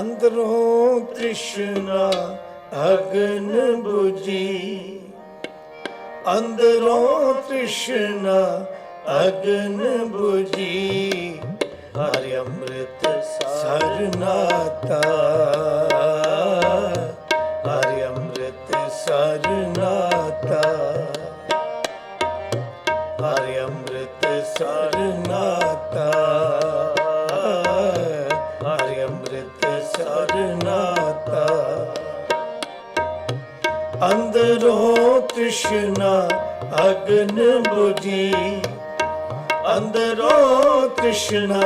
ਅੰਦਰੋਂ ਤ੍ਰਿਸ਼ਨਾ ਅਗਨ 부ਜੀ ਅੰਦਰੋਂ ਤ੍ਰਿਸ਼ਨਾ ਅਗਨ 부ਜੀ ਹਰਿ ਅੰਮ੍ਰਿਤ ਸਰਨਾਤਾ। ਹਰਿ ਅੰਮ੍ਰਿਤ ਸਰਨਾ ਅੰਦਰੋਂ ਤ੍ਰਿਸ਼ਨਾ ਅਗਨ 부ਜੀ ਅੰਦਰੋਂ ਤ੍ਰਿਸ਼ਨਾ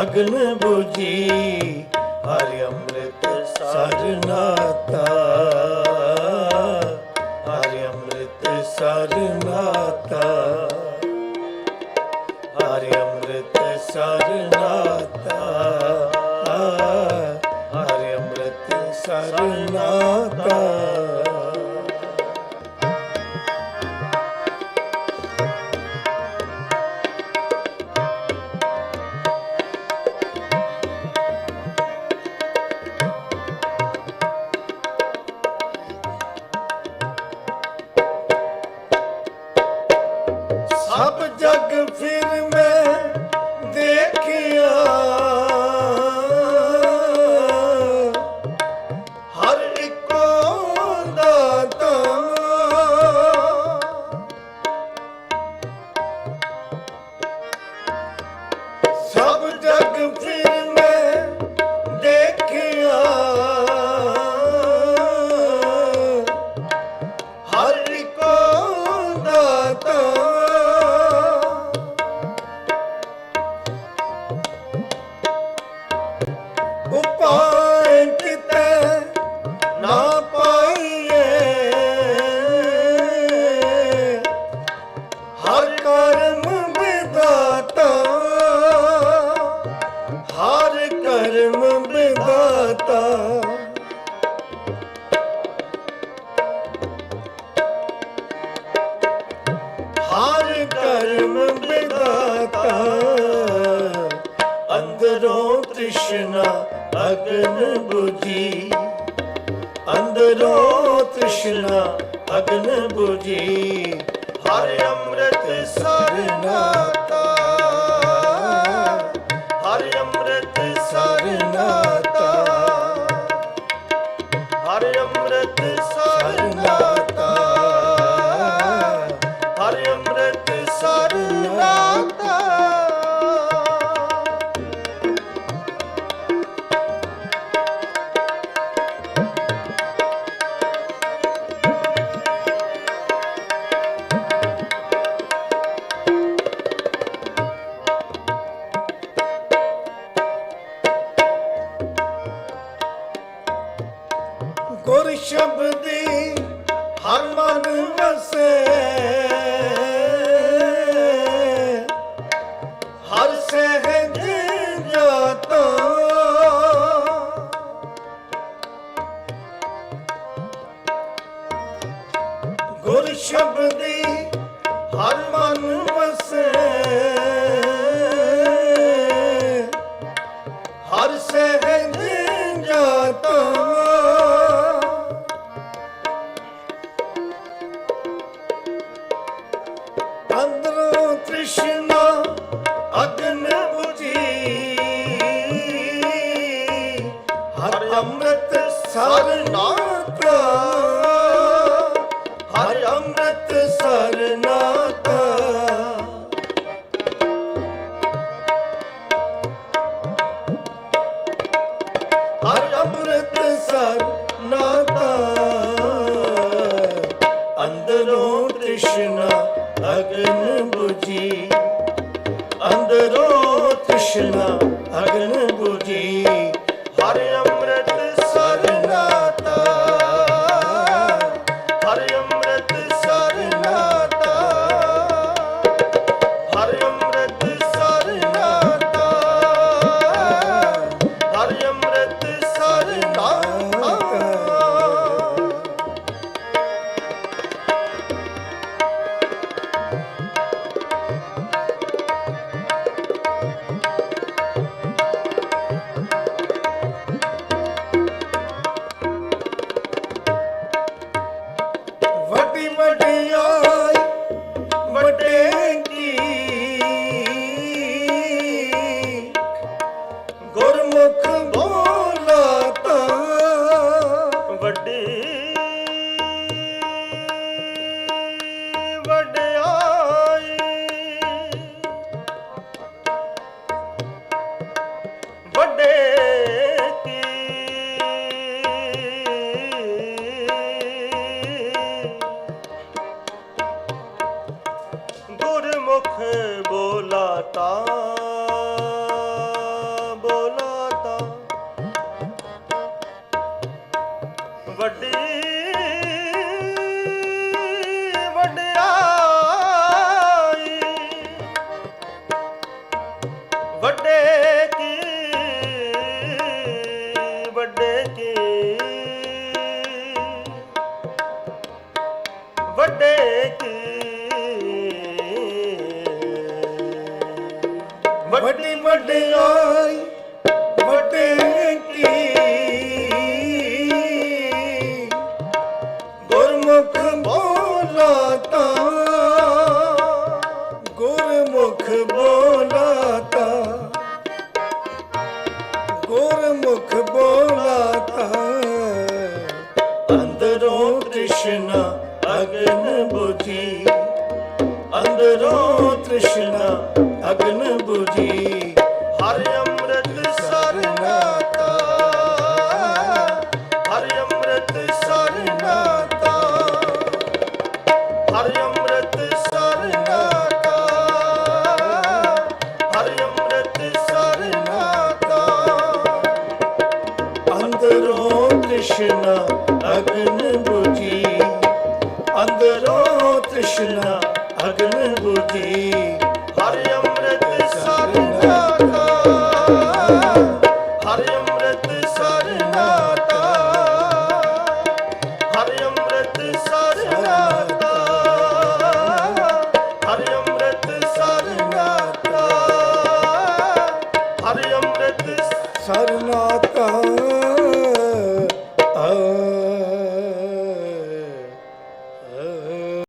ਅਗਨ 부ਜੀ ਹਰਿ ਅੰਮ੍ਰਿਤ ਸਰਨਾਤਾ ਹਰਿ ਅੰਮ੍ਰਿਤ ਸਰਨਾਤਾ ਹਰਿ ਅੰਮ੍ਰਿਤ ਸਰਨਾਤਾ ਹਰਿ ਅੰਮ੍ਰਿਤ ਸਰਨਾਤਾ feel ਤ੍ਰਿਸ਼ਨਾ ਅਗਨ 부ਜੀ ਅੰਦਰੋਂ ਤ੍ਰਿਸ਼ਨਾ ਅਗਨ 부ਜੀ ਹਰ ਅੰਮ੍ਰਿਤ ਸਰਨਾ ਗੁਰ ਸ਼ਬਦੀ ਹਰ ਮਨ ਵਸੇ। ਹਰ ਸਹਿਜ ਜਾਤਾ। ਗੁਰ ਸ਼ਬਦੀ ਹਰ ਮਨ ਵਸੇ। ਹਰ ਸਹਿਜ ਜਾਤਾ। ਅੰਮ੍ਰਿਤ ਸਰਨਾਤਾ ਹਰ ਅੰਮ੍ਰਿਤ ਸਰਨਾਤਾ ਹਰ ਅੰਮ੍ਰਿਤ ਸਰਨਾਤਾ ਅੰਦਰੋਂ ਤ੍ਰਿਸ਼ਨਾ ਅਗਨ 부ਜੀ ਅੰਦਰੋਂ ਤ੍ਰਿਸ਼ਨਾ ਅਗਨ 부ਜੀ ਹਰ ਬੋਲਾਤਾ ਬੋਲਾਤਾ। ਵੱਡੀ ਵਡਿਆਈ। ਵੱਡੇ ਵੱਡੀ ਵਡਿਆਈ, ਵੱਡੇ ਕੀ ਗੁਰਮੁਖ ਬੋਲਾਤਾ ਗੁਰਮੁਖ ਬੋਲਾਤਾ ਗੁਰਮੁਖ ਬੋਲਾਤਾ ਅੰਦਰੋਂ ਤ੍ਰਿਸ਼ਨਾ ਅਗਨ ਬੁਝੀ ਅੰਦਰੋਂ ਤ੍ਰਿਸ਼ਨਾ ਅਗਨ 부ਜੀ ਹਰਿ ਅੰਮ੍ਰਿਤ ਸਰਨਾਤਾ। ਹਰਿ ਅੰਮ੍ਰਿਤ ਸਰਨਾਤਾ। ਹਰਿ ਅੰਮ੍ਰਿਤ ਸਰਨਾਤਾ। ਹਰਿ ਅੰਮ੍ਰਿਤ ਸਰਨਾਤਾ। ਅੰਦਰੋਂ ਕ੍ਰਿਸ਼ਨ ਅਗਨ 부ਜੀ ਅੰਦਰੋਂ ਕ੍ਰਿਸ਼ਨ ਅਗਨ 부ਜੀ